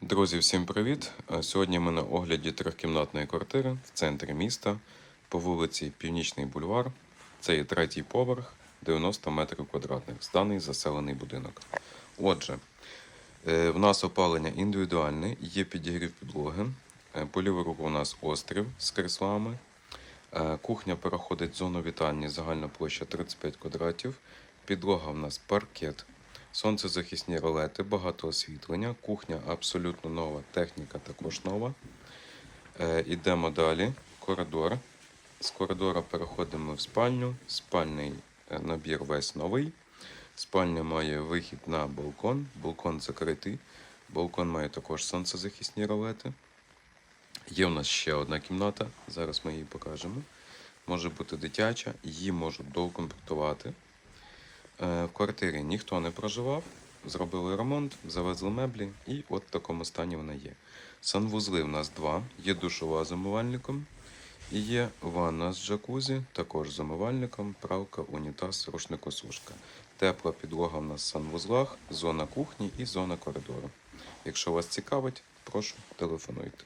Друзі, всім привіт! Е, Сьогодні ми на огляді трьохкімнатної квартири в центрі міста по вулиці Північний бульвар. Це є третій поверх, 90 метрів квадратних, зданий заселений будинок. Отже, е, в нас опалення індивідуальне, є підігрів підлоги. Е, По ліву руку у нас острів з кріслами. Е, Кухня переходить в зону вітальні, загальна площа 35 квадратів. Підлога в нас паркет, сонцезахисні ролети, багато освітлення. Кухня абсолютно нова, техніка також нова. Е, Ідемо далі. Коридор. З коридора переходимо в спальню. Спальний е, набір весь новий. Спальня має вихід на балкон. Балкон закритий. Балкон має також сонцезахисні ролети. Є в нас ще одна кімната, зараз ми її покажемо. Може бути дитяча, її можуть доукомплектувати. Е, В квартирі ніхто не проживав, зробили ремонт, завезли меблі, і от в такому стані вона є. Санвузли в нас два: є душова з умивальником, і є ванна з джакузі, також з умивальником, правка, унітаз, рушникосушка. Тепла підлога в нас в санвузлах, зона кухні і зона коридору. Якщо вас цікавить, прошу телефонуйте.